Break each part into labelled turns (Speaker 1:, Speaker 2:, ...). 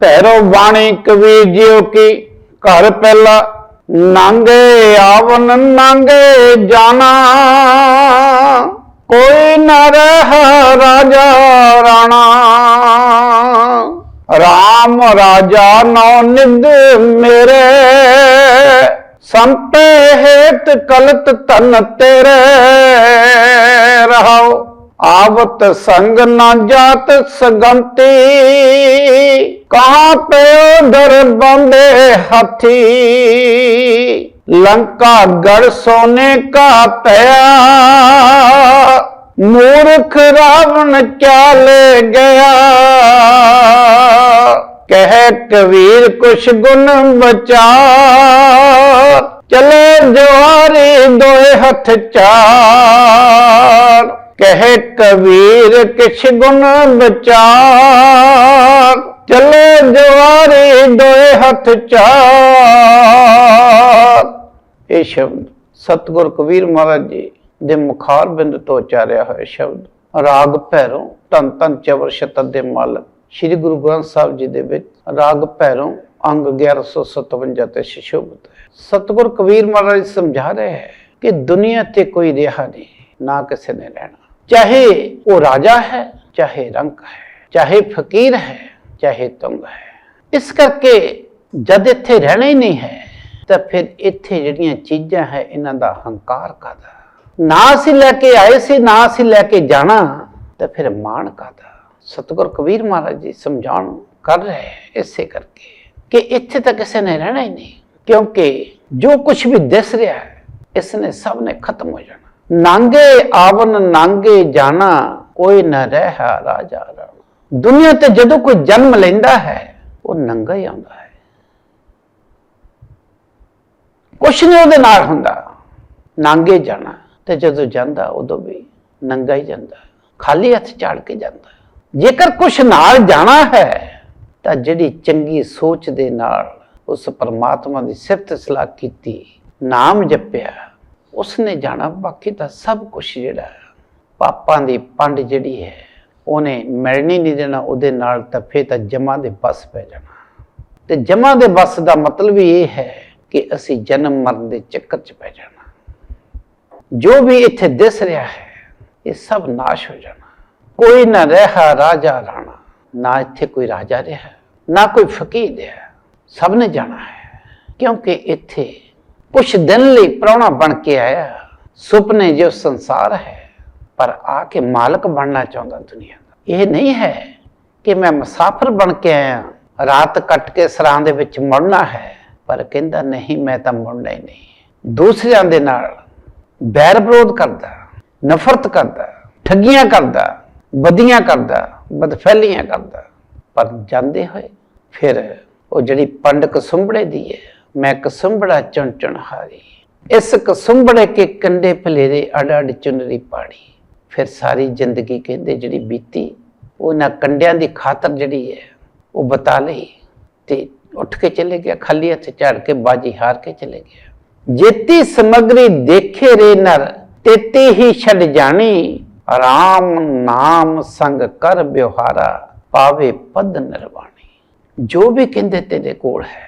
Speaker 1: ਭੈਰੋ ਬਾਣੀ ਕਬੀਰ ਜੀਓ ਕੀ ਘਰ ਪਹਿਲਾ ਨਾਂਗੇ ਆਵਨ ਨਾਂਗੇ ਜਾਣਾ। ਕੋਈ ਨਾ ਰਹਿ ਰਾਜਾ ਰਾਣਾ। ਰਾਮ ਰਾਜਾ ਨੌ ਨਿੰਦ ਮੇਰੇ। ਸੰਤੇ ਹੇਤ ਕਲਤ ਧਨ ਤੇਰੇ। ਆਵਤ ਸੰਗ ਨਾ ਜਾਤ ਸਗੰਤੀ। ਕਹਾਂ ਤੇ ਉਧਰ ਬੰਦੇ ਹਾਥੀ। ਲੰਕਾ ਗੜ ਸੋਨੇ ਕਾ ਪਿਆ ਮੂਰਖ ਰਾਵਣ ਕਿਆ ਗਿਆ। ਕਹਿ ਕਬੀਰ ਕੁਛ ਗੁਣ ਬਚਾ। ਚਲੇ ਜਵਾਰੀ ਦੋਏ ਹੱਥ ਚਾਰ ਕਹਿ ਕਬੀਰ, ਕਿਛ ਗੁਣ ਬਚਾਰ ਚਲੇ ਜਵਾਰੀ ਦੋਏ ਹੱਥ ਚਾਰ। ਇਹ ਸ਼ਬਦ ਸਤਿਗੁਰ ਕਬੀਰ ਮਹਾਰਾਜ ਜੀ ਦੇ ਮੁਖਾਰ ਬਿੰਦ ਤੋਂ ਉਚਾਰਿਆ ਹੋਇਆ ਸ਼ਬਦ। ਰਾਗ ਭੈਰੋਂ ਤਨ ਤਨ ਚਵਰ ਸ਼ਤਨ ਦੇ ਮਾਲਕ ਸ੍ਰੀ ਗੁਰੂ ਗ੍ਰੰਥ ਸਾਹਿਬ ਜੀ ਦੇ ਵਿੱਚ ਰਾਗ ਭੈਰੋਂ ਅੰਗ 1157 ਤੇ ਸ਼ਿਸ਼ੋਭਤ ਹੈ। ਸਤਿਗੁਰ ਕਬੀਰ ਮਹਾਰਾਜ ਸਮਝਾ ਰਹੇ ਹੈ ਕਿ ਦੁਨੀਆ ਤੇ ਕੋਈ ਰਿਹਾ ਨਹੀਂ, ਨਾ ਕਿਸੇ ਨੇ ਰਹਿਣਾ। ਚਾਹੇ ਉਹ ਰਾਜਾ ਹੈ, ਚਾਹੇ ਰੰਕ ਹੈ, ਚਾਹੇ ਫਕੀਰ ਹੈ, ਚਾਹੇ ਤੁੰਗ ਹੈ। ਇਸ ਕਰਕੇ ਜਦ ਇੱਥੇ ਰਹਿਣਾ ਹੀ ਨਹੀਂ ਹੈ, ਤਾਂ ਫਿਰ ਇੱਥੇ ਜਿਹੜੀਆਂ ਚੀਜ਼ਾਂ ਹੈ, ਇਹਨਾਂ ਦਾ ਹੰਕਾਰ ਕਾਦਾ ਨਾ ਅਸੀਂ ਲੈ ਕੇ ਆਏ ਸੀ, ਨਾ ਅਸੀਂ ਲੈ ਕੇ ਜਾਣਾ, ਤਾਂ ਫਿਰ ਮਾਣ ਕਾਦਾ ਸਤਿਗੁਰ ਕਬੀਰ ਮਹਾਰਾਜ ਜੀ ਸਮਝਾਉਣ ਕਰ ਰਹੇ ਇਸੇ ਕਰਕੇ ਕਿ ਇੱਥੇ ਤਾਂ ਕਿਸੇ ਨੇ ਰਹਿਣਾ ਹੀ ਨਹੀਂ, ਕਿਉਂਕਿ ਜੋ ਕੁਝ ਵੀ ਦਿਸ ਰਿਹਾ ਹੈ, ਇਸ ਨੇ ਸਭ ਨੇ ਖਤਮ ਹੋ ਜਾਣਾ। ਨਾਂਗੇ ਆਵਨ, ਨਾਂਗੇ ਜਾਣਾ, ਕੋਈ ਨਾ ਰਹਿ ਰਾਜਾ ਰਾਣਾ। ਦੁਨੀਆ ਤੇ ਜਦੋਂ ਕੋਈ ਜਨਮ ਲੈਂਦਾ ਹੈ, ਉਹ ਨੰਗਾ ਹੀ ਆਉਂਦਾ ਹੈ। ਕੁਛ ਨਹੀਂ ਉਹਦੇ ਨਾਲ ਹੁੰਦਾ। ਨਾਂਗੇ ਜਾਣਾ ਤੇ ਜਦੋਂ ਜਾਂਦਾ, ਉਦੋਂ ਵੀ ਨੰਗਾ ਹੀ ਜਾਂਦਾ। ਖਾਲੀ ਹੱਥ ਝਾੜ ਕੇ ਜਾਂਦਾ। ਜੇਕਰ ਕੁਛ ਨਾਲ ਜਾਣਾ ਹੈ, ਤਾਂ ਜਿਹੜੀ ਚੰਗੀ ਸੋਚ ਦੇ ਨਾਲ ਉਸ ਪਰਮਾਤਮਾ ਦੀ ਸਿਫਤ ਸਲਾਹ ਕੀਤੀ, ਨਾਮ ਜਪਿਆ ਉਸਨੇ ਜਾਣਾ। ਬਾਕੀ ਤਾਂ ਸਭ ਕੁਝ ਜਿਹੜਾ ਪਾਪਾਂ ਦੀ ਪੰਡ ਜਿਹੜੀ ਹੈ, ਉਹਨੇ ਮਿਲਣੀ ਨਹੀਂ ਦੇਣਾ। ਉਹਦੇ ਨਾਲ ਤਾਂ ਫੇਰ ਤਾਂ ਜਮਾ ਦੇ ਬਸ ਪੈ ਜਾਣਾ। ਤੇ ਜਮਾ ਦੇ ਬਸ ਦਾ ਮਤਲਬ ਹੀ ਇਹ ਹੈ ਕਿ ਅਸੀਂ ਜਨਮ ਮਰਨ ਦੇ ਚੱਕਰ 'ਚ ਪੈ ਜਾਣਾ। ਜੋ ਵੀ ਇੱਥੇ ਦਿਸ ਰਿਹਾ ਹੈ, ਇਹ ਸਭ ਨਾਸ਼ ਹੋ ਜਾਣਾ। ਕੋਈ ਨਾ ਰਹਾ ਰਾਜਾ ਰਾਣਾ, ਨਾ ਇੱਥੇ ਕੋਈ ਰਾਜਾ ਰਿਹਾ, ਨਾ ਕੋਈ ਫਕੀਰ ਰਿਹਾ। ਸਭ ਨੇ ਜਾਣਾ ਹੈ, ਕਿਉਂਕਿ ਇੱਥੇ ਕੁਛ ਦਿਨ ਲਈ ਪ੍ਰਾਹੁਣਾ ਬਣ ਕੇ ਆਇਆ। ਸੁਪਨੇ ਜੋ ਸੰਸਾਰ ਹੈ, ਪਰ ਆ ਕੇ ਮਾਲਕ ਬਣਨਾ ਚਾਹੁੰਦਾ ਦੁਨੀਆ ਦਾ। ਇਹ ਨਹੀਂ ਹੈ ਕਿ ਮੈਂ ਮੁਸਾਫਰ ਬਣ ਕੇ ਆਇਆ। ਰਾਤ ਕੱਟ ਕੇ ਸਰਾਂ ਦੇ ਵਿੱਚ ਮੁੜਨਾ ਹੈ, ਪਰ ਕਹਿੰਦਾ, ਨਹੀਂ, ਮੈਂ ਤਾਂ ਮੁੜਨਾ ਹੀ ਨਹੀਂ। ਦੂਸਰਿਆਂ ਦੇ ਨਾਲ ਬੈਰ ਵਿਰੋਧ ਕਰਦਾ, ਨਫ਼ਰਤ ਕਰਦਾ, ਠੱਗੀਆਂ ਕਰਦਾ ਬਦੀਆਂ ਕਰਦਾ, ਬਦਫੈਲੀਆਂ ਕਰਦਾ। ਪਰ ਜਾਂਦੇ ਹੋਏ ਫਿਰ ਉਹ ਜਿਹੜੀ ਪੰਡਕ ਕਸੁੰਬੜੇ ਦੀ ਹੈ ਮੈਂ ਕਸੁੰਬੜਾ ਚੁਣ ਚੁਣ ਹਾਰੀ। ਇਸ ਕਸੁੰਬੜੇ ਕੇ ਕੰਡੇ ਭਲੇਰੇ ਅੜ ਅੜ ਚੁਨਰੀ ਪਾਣੀ। ਫਿਰ ਸਾਰੀ ਜ਼ਿੰਦਗੀ ਕਹਿੰਦੇ ਜਿਹੜੀ ਬੀਤੀ ਉਹਨਾਂ ਕੰਡਿਆਂ ਦੀ ਖਾਤਰ ਜਿਹੜੀ ਹੈ, ਉਹ ਬਤਾ ਲਈ ਤੇ ਉੱਠ ਕੇ ਚਲੇ ਗਿਆ, ਖਾਲੀ ਹੱਥ ਝਾੜ ਕੇ ਬਾਜੀ ਹਾਰ ਕੇ ਚਲੇ ਗਿਆ। ਜੇਤੀ ਸਮਗਰੀ ਦੇਖੇ ਰੇ ਨਰ, ਤੇਤੀ ਹੀ ਛੱਡ ਜਾਣੀ। ਆਰਾਮ ਨਾਮ ਸੰਗ ਕਰ ਵਿਵਹਾਰਾ ਪਾਵੇ ਪਦ ਨਿਰਵਾਣੀ। ਜੋ ਵੀ ਕਹਿੰਦੇ ਤੇਰੇ ਕੋਲ ਹੈ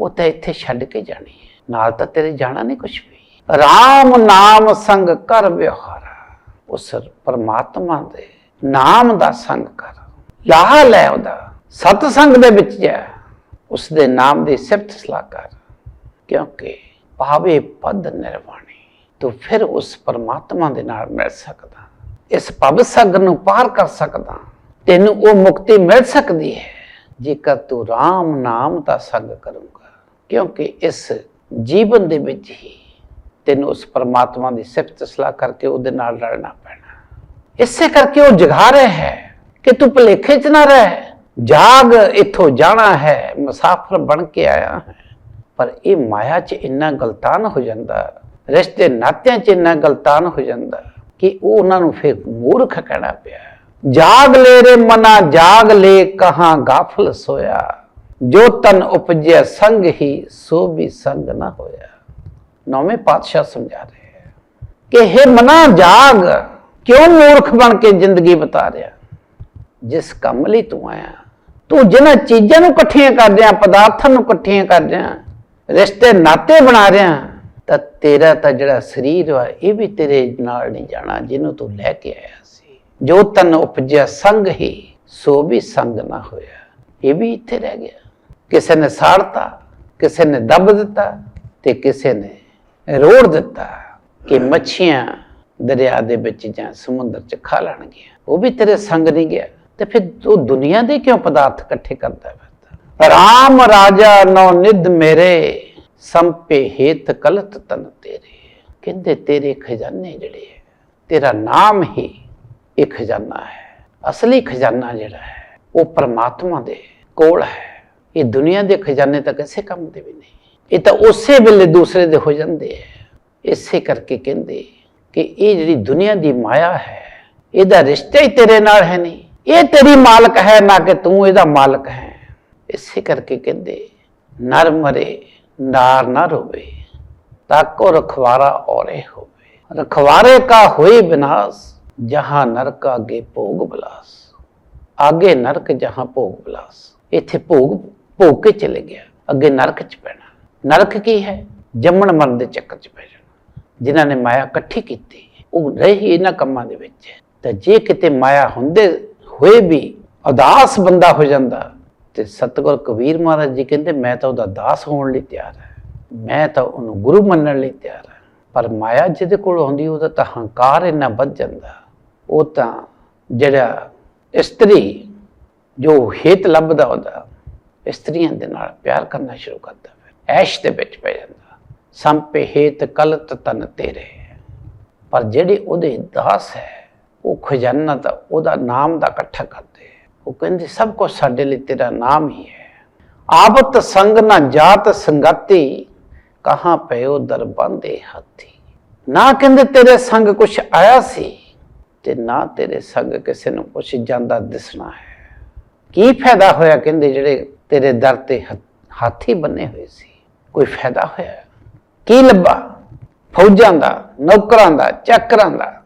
Speaker 1: ਉਹ ਤਾਂ ਇੱਥੇ ਛੱਡ ਕੇ ਜਾਣੀ ਹੈ। ਨਾਲ ਤਾਂ ਤੇਰੇ ਜਾਣਾ ਨਹੀਂ ਕੁਝ ਵੀ। ਰਾਮ ਨਾਮ ਸੰਗ ਕਰ ਵਿਵਹਾਰਾ ਉਸ ਪਰਮਾਤਮਾ ਦੇ ਨਾਮ ਦਾ ਸੰਗ ਕਰ। ਲਾਹ ਲੈ ਉਹਦਾ। ਸਤ ਸੰਗ ਦੇ ਵਿੱਚ ਜਾ। ਉਸ ਦੇ ਨਾਮ ਦੀ ਸਿਫਤ ਸਲਾਹ ਕਰ। ਕਿਉਂਕਿ ਪਾਵੇ ਪਦ ਨਿਰਵਾਣੀ। ਤੂੰ ਫਿਰ ਉਸ ਪਰਮਾਤਮਾ ਦੇ ਨਾਲ ਮਿਲ ਸਕਦਾ। ਇਸ ਭਵ ਸਾਗਰ ਨੂੰ ਪਾਰ ਕਰ ਸਕਦਾ। ਤੈਨੂੰ ਉਹ ਮੁਕਤੀ ਮਿਲ ਸਕਦੀ ਹੈ। ਜੇਕਰ ਤੂੰ RAM ਨਾਮ ਦਾ ਸੰਗ ਕਰੂੰਗਾ। ਕਿਉਂਕਿ ਇਸ ਜੀਵਨ ਦੇ ਵਿੱਚ ਹੀ ਤੈਨੂੰ ਉਸ ਪਰਮਾਤਮਾ ਦੀ ਸਿਫਤ ਸਲਾਹ ਕਰਕੇ ਉਹਦੇ ਨਾਲ ਲੜਨਾ ਪੈਣਾ। ਇਸੇ ਕਰਕੇ ਉਹ ਜਗਾ ਰਿਹਾ ਹੈ ਕਿ ਤੂੰ ਭਲੇਖੇ 'ਚ ਨਾ ਰਹਿ, ਜਾਗ ਇੱਥੋਂ ਜਾਣਾ ਹੈ, ਮੁਸਾਫਰ ਬਣ ਕੇ ਆਇਆ ਹੈ। ਪਰ ਇਹ ਮਾਇਆ 'ਚ ਇੰਨਾ ਗਲਤਾਨ ਹੋ ਜਾਂਦਾ, ਰਿਸ਼ਤੇ ਨਾਤਿਆਂ 'ਚ ਇੰਨਾ ਗਲਤਾਨ ਹੋ ਜਾਂਦਾ ਕਿ ਉਹ ਉਹਨਾਂ ਨੂੰ ਫਿਰ ਮੂਰਖ ਕਹਿਣਾ ਪਿਆ। ਜਾਗ ਲੈ ਰੇ ਮਨਾ, ਜਾਗ ਲੈ ਕਹਾਂ ਗਾਫਲ ਸੋਇਆ। ਜੋ ਤਨ ਉਪਜਿਆ ਸੰਗ ਹੀ, ਸੋ ਵੀ ਸੰਗ ਨਾ ਹੋਇਆ। ਨੌਵੇਂ ਪਾਤਸ਼ਾਹ ਸਮਝਾ ਰਹੇ ਹੈ ਕਿ हे ਮਨਾ ਜਾਗ, ਕਿਉਂ ਮੂਰਖ ਬਣ ਕੇ ਜ਼ਿੰਦਗੀ ਬਤਾ ਰਿਹਾ ਜਿਸ ਕੰਮ ਲਈ ਤੂੰ ਆਇਆ, ਤੂੰ ਜਿਹਨਾਂ ਚੀਜ਼ਾਂ ਨੂੰ ਇਕੱਠੀਆਂ ਕਰ ਰਿਹਾ, ਪਦਾਰਥਾਂ ਨੂੰ ਇਕੱਠੀਆਂ ਕਰ ਰਿਹਾ, ਰਿਸ਼ਤੇ ਨਾਤੇ ਬਣਾ ਰਿਹਾ, ਤਾਂ ਤੇਰਾ ਤਾਂ ਜਿਹੜਾ ਸਰੀਰ ਵਾ, ਇਹ ਵੀ ਤੇਰੇ ਨਾਲ ਨਹੀਂ ਜਾਣਾ, ਜਿਹਨੂੰ ਤੂੰ ਲੈ ਕੇ ਆਇਆ ਸੀ। ਜੋ ਤਨ ਉਪਜਿਆ ਸੰਗ ਹੀ, ਸੋ ਵੀ ਸੰਗ ਨਾ ਹੋਇਆ। ਇਹ ਵੀ ਇੱਥੇ ਰਹਿ ਗਿਆ। ਕਿਸੇ ਨੇ ਸਾੜਤਾ, ਕਿਸੇ ਨੇ ਦੱਬ ਦਿੱਤਾ ਤੇ ਕਿਸੇ ਨੇ ਰੋੜ ਦਿੱਤਾ ਕਿ ਮੱਛੀਆਂ ਦਰਿਆ ਦੇ ਵਿੱਚ ਜਾਂ ਸਮੁੰਦਰ 'ਚ ਖਾ ਲੈਣਗੀਆਂ। ਉਹ ਵੀ ਤੇਰੇ ਸੰਗ ਨਹੀਂ ਗਿਆ। ਤੇ ਫਿਰ ਤੂੰ ਦੁਨੀਆ ਦੇ ਕਿਉਂ ਪਦਾਰਥ ਇਕੱਠੇ ਕਰਦਾ ਫਿਰਦਾ ਰਾਮ ਰਾਜਾ ਨੋ ਨਿਧ ਮੇਰੇ, ਸੰਪੇ ਹੇਤ ਕਲਤ ਤਨ ਤੇਰੇ। ਕਹਿੰਦੇ ਤੇਰੇ ਖਜ਼ਾਨੇ ਜਿਹੜੇ ਤੇਰਾ ਨਾਮ ਹੀ ਇਹ ਖਜ਼ਾਨਾ ਹੈ। ਅਸਲੀ ਖਜ਼ਾਨਾ ਜਿਹੜਾ ਹੈ, ਉਹ ਪਰਮਾਤਮਾ ਦੇ ਕੋਲ ਹੈ। ਇਹ ਦੁਨੀਆ ਦੇ ਖਜ਼ਾਨੇ ਤਾਂ ਕਿਸੇ ਕੰਮ ਦੇ ਵੀ ਨਹੀਂ। ਇਹ ਤਾਂ ਉਸੇ ਵੇਲੇ ਦੂਸਰੇ ਦੇ ਹੋ ਜਾਂਦੇ ਹੈ ਇਸੇ ਕਰਕੇ ਕਹਿੰਦੇ ਕਿ ਇਹ ਜਿਹੜੀ ਦੁਨੀਆ ਦੀ ਮਾਇਆ ਹੈ, ਇਹਦਾ ਰਿਸ਼ਤਾ ਹੀ ਤੇਰੇ ਨਾਲ ਹੈ ਨਹੀਂ। ਇਹ ਤੇਰੀ ਮਾਲਕ ਹੈ ਨਾ ਕਿ ਤੂੰ ਇਹਦਾ ਮਾਲਕ ਹੈ। ਇਸੇ ਕਰਕੇ ਕਹਿੰਦੇ, ਨਰ ਮਰੇ, ਨਾਰ ਨਾ ਰੋਵੇ, ਤਾਕੋ ਰਖਵਾਰਾ ਔਰੇ ਹੋਵੇ। ਰਖਵਾਰੇ ਕਾ ਹੋਏ ਵਿਨਾਸ਼ ਜਹਾਂ ਨਰਕ ਆਗੇ ਭੋਗ ਬਲਾਸ। ਆਗੇ ਨਰਕ, ਜਹਾਂ ਭੋਗ ਬਲਾਸ। ਇੱਥੇ ਭੋਗ ਭੋਗ ਕੇ ਚਲੇ ਗਿਆ, ਅੱਗੇ ਨਰਕ ਚ ਪੈਣਾ। ਨਰਕ ਕੀ ਹੈ? ਜੰਮਣ ਮਰਨ ਦੇ ਚੱਕਰ ਚ ਪੈ ਜਾਣਾ। ਜਿਨ੍ਹਾਂ ਨੇ ਮਾਇਆ ਇਕੱਠੀ ਕੀਤੀ, ਉਹ ਰਹੀ ਇਹਨਾਂ ਕੰਮਾਂ ਦੇ ਵਿੱਚ। ਤਾਂ ਜੇ ਕਿਤੇ ਮਾਇਆ ਹੁੰਦੇ ਹੋਏ ਵੀ ਉਦਾਸ ਬੰਦਾ ਹੋ ਜਾਂਦਾ, ਤੇ ਸਤਿਗੁਰ ਕਬੀਰ ਮਹਾਰਾਜ ਜੀ ਕਹਿੰਦੇ, ਮੈਂ ਤਾਂ ਉਹਦਾ ਦਾਸ ਹੋਣ ਲਈ ਤਿਆਰ ਹਾਂ। ਮੈਂ ਤਾਂ ਉਹਨੂੰ ਗੁਰੂ ਮੰਨਣ ਲਈ ਤਿਆਰ ਹਾਂ। ਪਰ ਮਾਇਆ ਜਿਹਦੇ ਕੋਲ ਆਉਂਦੀ ਉਹਦਾ ਤਾਂ ਹੰਕਾਰ ਇੰਨਾ ਵੱਧ ਜਾਂਦਾ। ਉਹ ਤਾਂ ਜਿਹੜਾ ਇਸਤਰੀ, ਜੋ ਹੇਤ ਲੱਭਦਾ ਉਹਦਾ ਇਸਤਰੀਆਂ ਦੇ ਨਾਲ ਪਿਆਰ ਕਰਨਾ ਸ਼ੁਰੂ ਕਰਦਾ ਫਿਰ। ਐਸ਼ ਦੇ ਵਿੱਚ ਪੈ ਜਾਂਦਾ। ਸੰਪੇ ਹੇਤ ਕਲਤ ਤਨ ਤੇਰੇ। ਪਰ ਜਿਹੜੇ ਉਹਦੇ ਦਾਸ ਹੈ, ਉਹ ਖਜ਼ਾਨਾ ਤਾਂ ਉਹਦਾ ਨਾਮ ਦਾ ਇਕੱਠਾ ਕਰਦੇ। ਉਹ ਕਹਿੰਦੇ, ਸਭ ਕੁਝ ਸਾਡੇ ਲਈ ਤੇਰਾ ਨਾਮ ਹੀ ਹੈ। ਆਬਤ ਸੰਗ ਨਾ ਜਾਤ ਸੰਗਤੀ, ਕਹਾਂ ਪਇਓ ਦਰ ਹਾਥੀ? ਨਾ ਕਹਿੰਦੇ ਤੇਰੇ ਸੰਗ ਕੁਛ ਆਇਆ ਸੀ ਤੇ ਨਾ ਤੇਰੇ ਸੰਗ ਕਿਸੇ ਨੂੰ ਕੁਛ ਜਾਂਦਾ ਦਿਸਣਾ ਹੈ। ਕੀ ਫਾਇਦਾ ਹੋਇਆ ਕਹਿੰਦੇ ਜਿਹੜੇ ਤੇਰੇ ਦਰ ਤੇ ਹ- ਹਾਥੀ ਬੰਨੇ ਹੋਏ ਸੀ। ਕੋਈ ਫਾਇਦਾ ਹੋਇਆ? ਕੀ ਲੱਭਾ? ਫੌਜਾਂ ਦਾ, ਨੌਕਰਾਂ ਦਾ, ਚੱਕਰਾਂ ਦਾ,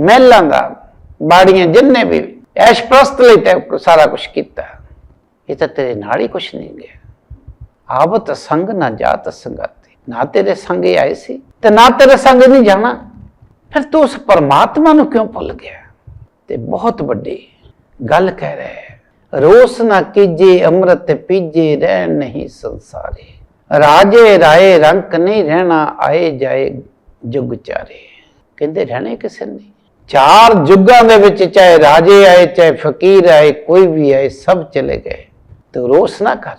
Speaker 1: ਮਹਿਲਾਂ ਦਾ, ਬਾੜੀਆਂ ਜਿੰਨੇ ਵੀ ਐਸ਼ ਪ੍ਰਸਤ ਲਈ ਤੇ ਸਾਰਾ ਕੁਝ ਕੀਤਾ। ਇਹ ਤਾਂ ਤੇਰੇ ਨਾਲ ਹੀ ਕੁਝ ਨਹੀਂ ਗਿਆ। ਆਵਤ ਸੰਗ, ਨਾ ਜਾਤ ਸੰਗਤੀ। ਨਾ ਤੇਰੇ ਸੰਗੇ ਆਏ ਸੀ ਤੇ ਨਾ ਤੇਰੇ ਸੰਗ ਨਹੀਂ ਜਾਣਾ। ਫਿਰ ਤੂੰ ਉਸ ਪਰਮਾਤਮਾ ਨੂੰ ਕਿਉਂ ਭੁੱਲ ਗਿਆ? ਤੇ ਬਹੁਤ ਵੱਡੀ ਗੱਲ ਕਹਿ ਰਿਹਾ ਹੈ। ਰੋਸ ਨਾ ਕੀਜੇ, ਅੰਮ੍ਰਿਤ ਪੀਜੇ ਰਹਿ ਨਹੀਂ ਸੰਸਾਰੇ। ਰਾਜੇ ਰਾਏ ਰੰਕ ਨਹੀਂ ਰਹਿਣਾ, ਆਏ ਜਾਏ ਜੁਗ ਚਾਰੇ। ਕਹਿੰਦੇ ਰਹਿਣੇ ਕਿਸੇ ਨੇ? ਚਾਰ ਜੁਗਾਂ ਦੇ ਵਿੱਚ ਚਾਹੇ ਰਾਜੇ ਆਏ, ਚਾਹੇ ਫਕੀਰ ਆਏ, ਕੋਈ ਵੀ ਆਏ, ਸਭ ਚਲੇ ਗਏ। ਤੂੰ ਰੋਸ ਨਾ ਕਰ।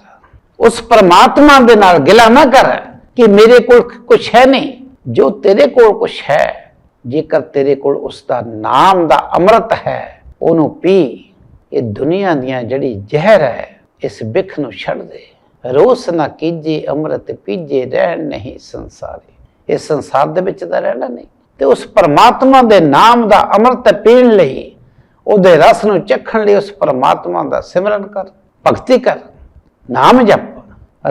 Speaker 1: ਉਸ ਪਰਮਾਤਮਾ ਦੇ ਨਾਲ ਗਿਲਾ ਨਾ ਕਰ ਕਿ ਮੇਰੇ ਕੋਲ ਕੁਝ ਹੈ ਨਹੀਂ। ਜੋ ਤੇਰੇ ਕੋਲ ਕੁਝ ਹੈ, ਜੇਕਰ ਤੇਰੇ ਕੋਲ ਉਸ ਦਾ ਨਾਮ ਦਾ ਅੰਮ੍ਰਿਤ ਹੈ, ਉਹਨੂੰ ਪੀ। ਇਹ ਦੁਨੀਆ ਦੀਆਂ ਜਿਹੜੀ ਜ਼ਹਿਰ ਹੈ, ਇਸ ਬਿਖ ਨੂੰ ਛੱਡ ਦੇ। ਰੋਸ ਨਾ ਕੀਜੇ, ਅੰਮ੍ਰਿਤ ਪੀਜੇ, ਰਹਿਣ ਨਹੀਂ ਸੰਸਾਰੇ। ਇਸ ਸੰਸਾਰ ਦੇ ਵਿੱਚ ਤਾਂ ਰਹਿਣਾ ਨਹੀਂ। ਤੇ ਉਸ ਪਰਮਾਤਮਾ ਦੇ ਨਾਮ ਦਾ ਅੰਮ੍ਰਿਤ ਪੀਣ ਲਈ, ਉਹਦੇ ਰਸ ਨੂੰ ਚੱਖਣ ਲਈ ਉਸ ਪਰਮਾਤਮਾ ਦਾ ਸਿਮਰਨ ਕਰ, ਭਗਤੀ ਕਰ। ਨਾਮ ਜਪ।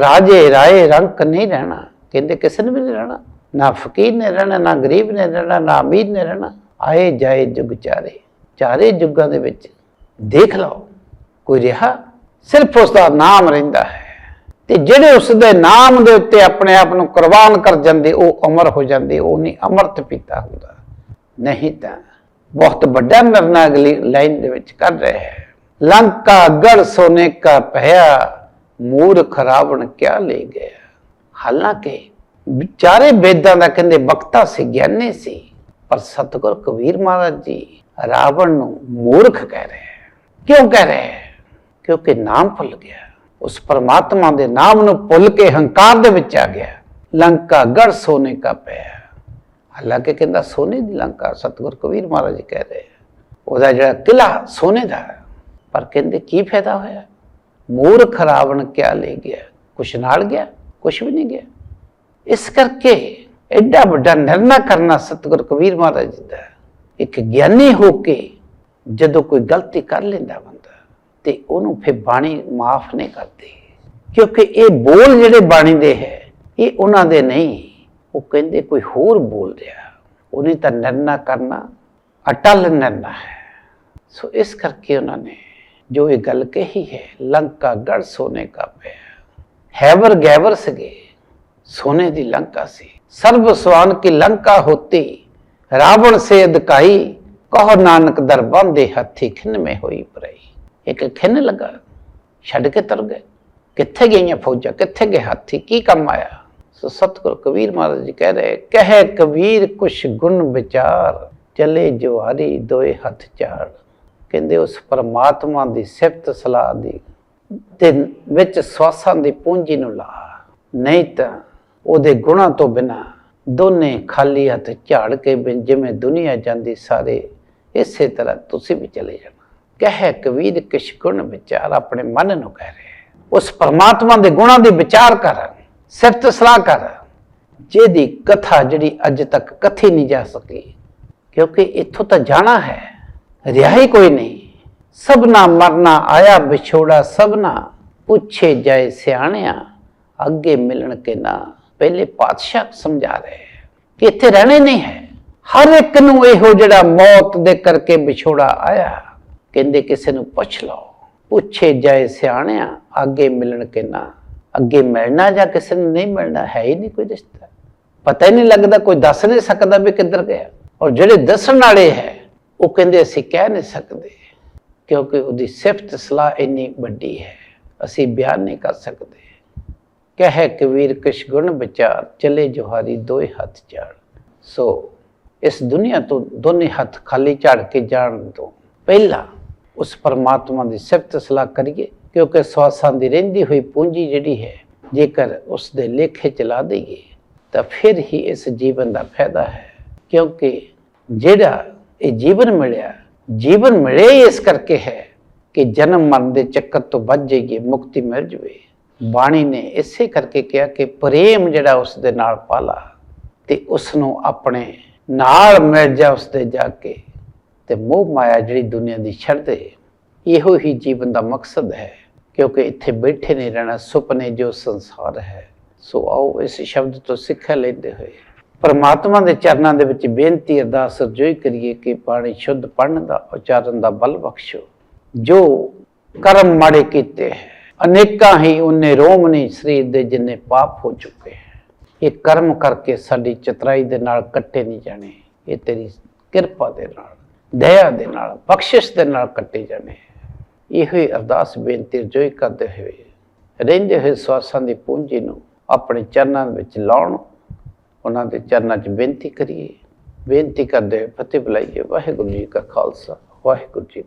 Speaker 1: ਰਾਜੇ ਰਾਏ ਰੰਕ ਨਹੀਂ ਰਹਿਣਾ। ਕਹਿੰਦੇ ਕਿਸੇ ਨੇ ਵੀ ਨਹੀਂ ਰਹਿਣਾ। ਨਾ ਫਕੀਰ ਨੇ ਰਹਿਣਾ, ਨਾ ਗਰੀਬ ਨੇ ਰਹਿਣਾ, ਨਾ ਅਮੀਰ ਨੇ ਰਹਿਣਾ। ਆਏ ਜਾਏ ਜੁਗ ਚਾਰੇ। ਚਾਰੇ ਜੁਗਾਂ ਦੇ ਵਿੱਚ ਦੇਖ ਲਓ, ਕੋਈ ਰਿਹਾ, ਸਿਰਫ ਉਸ ਦਾ ਨਾਮ ਰਹਿੰਦਾ ਹੈ। ਤੇ ਜਿਹੜੇ ਉਸ ਦੇ ਨਾਮ ਦੇ ਉੱਤੇ ਆਪਣੇ ਆਪ ਨੂੰ ਕੁਰਬਾਨ ਕਰ ਜਾਂਦੇ, ਉਹ ਅਮਰ ਹੋ ਜਾਂਦੇ, ਉਹ ਨਹੀਂ ਅਮਰਤ ਪੀਤਾ ਹੁੰਦਾ। ਨਹੀਂ ਤਾਂ ਬਹੁਤ ਵੱਡਾ ਨਿਰਣਾ ਅਗਲੀ ਲਾਈਨ ਦੇ ਵਿੱਚ ਕਰ ਰਿਹਾ ਹੈ। ਲੰਕਾ ਗੜ ਸੋਨੇ ਕਾ ਪਹਿਆ ਮੂਰਖ ਰਾਵਣ ਕਿਆ ਲੈ ਗਿਆ। ਹਾਲਾਂਕਿ ਵਿਚਾਰੇ ਵੇਦਾਂ ਦਾ ਕਹਿੰਦੇ ਵਕਤਾ ਸੀ, ਗਿਆਨੀ ਸੀ, ਪਰ ਸਤਿਗੁਰ ਕਬੀਰ ਮਹਾਰਾਜ ਜੀ ਰਾਵਣ ਨੂੰ ਮੂਰਖ ਕਹਿ ਰਹੇ ਹੈ ਕਿਉਂ ਕਹਿ ਰਹੇ ਕਿਉਂਕਿ ਨਾਮ ਭੁੱਲ ਗਿਆ। ਉਸ ਪਰਮਾਤਮਾ ਦੇ ਨਾਮ ਨੂੰ ਭੁੱਲ ਕੇ ਹੰਕਾਰ ਦੇ ਵਿੱਚ ਆ ਗਿਆ। ਲੰਕਾ ਗੜ ਸੋਨੇ ਕਾ ਪਿਆ ਹਾਲਾਂਕਿ ਕਹਿੰਦਾ ਸੋਨੇ ਦੀ ਲੰਕਾ, ਸਤਿਗੁਰ ਕਬੀਰ ਮਹਾਰਾਜ ਜੀ ਕਹਿ ਰਹੇ ਉਹਦਾ ਜਿਹੜਾ ਕਿਲਾ ਸੋਨੇ ਦਾ ਪਰ ਕਹਿੰਦੇ ਕੀ ਫਾਇਦਾ ਹੋਇਆ? ਮੂਰਖ ਰਾਵਣ ਕਿਆ ਲੈ ਗਿਆ? ਕੁਛ ਨਾਲ ਗਿਆ, ਕੁਛ ਵੀ ਨਹੀਂ ਗਿਆ। ਇਸ ਕਰਕੇ ਐਡਾ ਵੱਡਾ ਨਿਰਣਾ ਕਰਨਾ ਸਤਿਗੁਰ ਕਬੀਰ ਮਹਾਰਾਜ ਜੀ ਦਾ ਇੱਕ ਗਿਆਨੀ ਹੋ ਕੇ ਜਦੋਂ ਕੋਈ ਗਲਤੀ ਕਰ ਲੈਂਦਾ ਬੰਦਾ, ਤੇ ਉਹਨੂੰ ਫਿਰ ਬਾਣੀ ਮਾਫ ਨਹੀਂ ਕਰਦੀ। ਕਿਉਂਕਿ ਇਹ ਬੋਲ ਜਿਹੜੇ ਬਾਣੀ ਦੇ ਹੈ, ਇਹ ਉਹਨਾਂ ਦੇ ਨਹੀਂ। ਉਹ ਕਹਿੰਦੇ ਕੋਈ ਹੋਰ ਬੋਲ ਰਿਹਾ। ਉਹਨੇ ਤਾਂ ਨਰਨਾ ਕਰਨਾ, ਅਟਲ ਨਰਨਾ ਹੈ। ਸੋ ਇਸ ਕਰਕੇ ਉਹਨਾਂ ਨੇ ਜੋ ਇਹ ਗੱਲ ਕਹੀ ਹੈ, ਲੰਕਾ ਗੜ ਸੋਨੇ ਕਾ ਪਿਆ। ਹੈਵਰ ਗੈਵਰ ਸਗੇ, ਸੋਨੇ ਦੀ ਲੰਕਾ ਸੀ। ਸਰਬ ਸਵਾਨ ਕੀ ਲੰਕਾ ਹੋਤੀ, ਰਾਵਣ ਸੇ ਅਧਕਾਈ ਕਹੋ ਨਾਨਕ ਦਰਬਾਂ ਦੇ ਹੱਥੀ ਖਿੰਨ ਮੇ ਹੋਈ ਪਰਈ ਇੱਕ ਖਿੰਨ ਲਗਾ, ਛੱਡ ਕੇ ਤਰ ਗਏ। ਕਿੱਥੇ ਗਈਆਂ ਫੌਜਾਂ, ਕਿੱਥੇ ਗਏ ਹਾਥੀ, ਕੀ ਕੰਮ ਆਇਆ? ਸੋ ਸਤਿਗੁਰ ਕਬੀਰ ਮਹਾਰਾਜ ਜੀ ਕਹਿ ਰਹੇ, ਕਹੇ ਕਬੀਰ, ਕੁਛ ਗੁਣ ਵਿਚਾਰ, ਚਲੇ ਜਵਾਰੀ ਦੋਏ ਹੱਥ ਝਾੜ ਕਹਿੰਦੇ ਉਸ ਪਰਮਾਤਮਾ ਦੀ ਸਿਫਤ ਸਲਾਹ ਦੀ ਤੇ ਵਿੱਚ ਸਵਾਸਾਂ ਦੀ ਪੂੰਜੀ ਨੂੰ ਲਾ। ਨਹੀਂ ਤਾਂ ਉਹਦੇ ਗੁਣਾ ਤੋਂ ਬਿਨਾ ਦੋਨੇ ਖਾਲੀ ਹੱਥ ਝਾੜ ਕੇ ਜਿਵੇਂ ਦੁਨੀਆ ਜਾਂਦੀ ਸਾਰੇ ਇਸੇ ਤਰ੍ਹਾਂ ਤੁਸੀਂ ਵੀ ਚਲੇ ਜਾਣਾ। ਕਹਿ ਕਬੀਰ ਕਿਛ ਗੁਣ ਵਿਚਾਰ ਆਪਣੇ ਮਨ ਨੂੰ ਕਹਿ ਰਹੇ ਉਸ ਪਰਮਾਤਮਾ ਦੇ ਗੁਣਾਂ ਦੀ ਵਿਚਾਰ ਕਰ ਸਿਫਤ ਸਲਾਹ ਕਰ, ਜਿਹਦੀ ਕਥਾ ਜਿਹੜੀ ਅੱਜ ਤੱਕ ਕਥੀ ਨਹੀਂ ਜਾ ਸਕੀ। ਕਿਉਂਕਿ ਇੱਥੋਂ ਤਾਂ ਜਾਣਾ ਹੈ, ਰਿਹਾ ਹੀ ਕੋਈ ਨਹੀਂ। ਸਭਨਾ ਮਰਨਾ ਆਇਆ ਵਿਛੋੜਾ ਸਭਨਾ, ਪੁੱਛੇ ਜਾਏ ਸਿਆਣਿਆ, ਅੱਗੇ ਮਿਲਣ ਕੇ ਨਾ। ਪਹਿਲੇ ਪਾਤਸ਼ਾਹ ਸਮਝਾ ਰਹੇ ਕਿ ਇੱਥੇ ਰਹਿਣੇ ਨਹੀਂ ਹੈ। ਹਰ ਇੱਕ ਨੂੰ ਇਹੋ ਜਿਹੜਾ ਮੌਤ ਦੇ ਕਰਕੇ ਵਿਛੋੜਾ ਆਇਆ, ਕਹਿੰਦੇ ਕਿਸੇ ਨੂੰ ਪੁੱਛ ਲਓ, ਪੁੱਛੇ ਜਾਏ ਸਿਆਣਿਆ, ਅੱਗੇ ਮਿਲਣ ਕੇ ਨਾ, ਅੱਗੇ ਮਿਲਣਾ ਜਾਂ ਕਿਸੇ ਨੂੰ ਨਹੀਂ ਮਿਲਣਾ, ਹੈ ਹੀ ਨਹੀਂ ਕੋਈ ਰਿਸ਼ਤਾ। ਪਤਾ ਹੀ ਨਹੀਂ ਲੱਗਦਾ, ਕੋਈ ਦੱਸ ਨਹੀਂ ਸਕਦਾ ਵੀ ਕਿੱਧਰ ਗਿਆ। ਔਰ ਜਿਹੜੇ ਦੱਸਣ ਵਾਲੇ ਹੈ, ਉਹ ਕਹਿੰਦੇ ਅਸੀਂ ਕਹਿ ਨਹੀਂ ਸਕਦੇ, ਕਿਉਂਕਿ ਉਹਦੀ ਸਿਫਤ ਸਲਾਹ ਇੰਨੀ ਵੱਡੀ ਹੈ, ਅਸੀਂ ਬਿਆਨ ਨਹੀਂ ਕਰ ਸਕਦੇ। ਕਹਿ ਕਬੀਰ ਕਿਛ ਗੁਣ ਵਿਚਾਰ, ਚਲੇ ਜੋਹਾਰੀ ਦੋਏ ਹੱਥ ਝਾੜ ਸੋ ਇਸ ਦੁਨੀਆ ਤੋਂ ਦੋਨੇ ਹੱਥ ਖਾਲੀ ਝਾੜ ਕੇ ਜਾਣ ਤੋਂ ਪਹਿਲਾਂ ਉਸ ਪਰਮਾਤਮਾ ਦੀ ਸਿਫਤ ਸਲਾਹ ਕਰੀਏ, ਕਿਉਂਕਿ ਸਵਾਸਾਂ ਦੀ ਰਹਿੰਦੀ ਹੋਈ ਪੂੰਜੀ ਜਿਹੜੀ ਹੈ, ਜੇਕਰ ਉਸ ਦੇ ਲੇਖੇ ਚਲਾ ਦਈਏ, ਤਾਂ ਫਿਰ ਹੀ ਇਸ ਜੀਵਨ ਦਾ ਫਾਇਦਾ ਹੈ। ਕਿਉਂਕਿ ਜਿਹੜਾ ਇਹ ਜੀਵਨ ਮਿਲਿਆ, ਜੀਵਨ ਮਿਲੇ ਇਸ ਕਰਕੇ ਹੈ ਕਿ ਜਨਮ ਮਰਨ ਦੇ ਚੱਕਰ ਤੋਂ ਬਚ ਜਾਈਏ, ਮੁਕਤੀ ਮਿਲ ਜਵੇ। ਬਾਣੀ ਨੇ ਇਸੇ ਕਰਕੇ ਕਿਹਾ ਕਿ ਪ੍ਰੇਮ ਜਿਹੜਾ ਉਸ ਦੇ ਨਾਲ ਪਾਲਾ, ਤੇ ਉਸ ਨੂੰ ਆਪਣੇ ਨਾਲ ਮਿਲ ਜਾ ਉਸ ਦੇ ਜਾ ਕੇ ਤੇ ਮੋਹ ਮਾਇਆ ਜਿਹੜੀ ਦੁਨੀਆ ਦੀ ਛੱਡ ਦੇ, ਇਹੋ ਹੀ ਜੀਵਨ ਦਾ ਮਕਸਦ ਹੈ। ਕਿਉਂਕਿ ਇੱਥੇ ਬੈਠੇ ਨਹੀਂ ਰਹਿਣਾ ਸੁਪਨੇ ਜੋ ਸੰਸਾਰ ਹੈ। ਸੋ ਆਓ ਇਸ ਸ਼ਬਦ ਤੋਂ ਸਿੱਖਿਆ ਲੈਂਦੇ ਹੋਏ ਪਰਮਾਤਮਾ ਦੇ ਚਰਨਾਂ ਦੇ ਵਿੱਚ ਬੇਨਤੀ ਅਰਦਾਸ ਅਰਜ਼ੋਈ ਕਰੀਏ ਕਿ ਪਾਣੀ ਸ਼ੁੱਧ ਪੜਨ ਦਾ, ਉਚਾਰਨ ਦਾ ਬਲ ਬਖਸ਼ੋ। ਜੋ ਕਰਮ ਮਾੜੇ ਕੀਤੇ ਹੈ, ਅਨੇਕਾਂ ਹੀ ਉਹਨੇ ਰੋਮ ਨਹੀਂ ਸਰੀਰ ਦੇ ਜਿੰਨੇ ਪਾਪ ਹੋ ਚੁੱਕੇ ਹੈ। ਇਹ ਕਰਮ ਕਰਕੇ ਸਾਡੀ ਚਤਰਾਈ ਦੇ ਨਾਲ ਕੱਟੇ ਨਹੀਂ ਜਾਣੇ। ਇਹ ਤੇਰੀ ਕਿਰਪਾ ਦੇ ਨਾਲ, ਦਇਆ ਦੇ ਨਾਲ, ਬਖਸ਼ਿਸ਼ ਦੇ ਨਾਲ ਕੱਟੇ ਜਾਣੇ। ਇਹੋ ਹੀ ਅਰਦਾਸ ਬੇਨਤੀ ਜੋਈ ਕਰਦੇ ਹੋਏ ਰਹਿੰਦੇ ਹੋਏ ਸਵਾਸਾਂ ਦੀ ਪੂੰਜੀ ਨੂੰ ਆਪਣੇ ਚਰਨਾਂ ਵਿੱਚ ਲਾਉਣ, ਉਹਨਾਂ ਦੇ ਚਰਨਾਂ 'ਚ ਬੇਨਤੀ ਕਰੀਏ। ਬੇਨਤੀ ਕਰਦੇ ਹੋਏ ਫਤਿਹ ਬੁਲਾਈਏ। ਵਾਹਿਗੁਰੂ ਜੀ ਕਾ ਖਾਲਸਾ, ਵਾਹਿਗੁਰੂ ਜੀ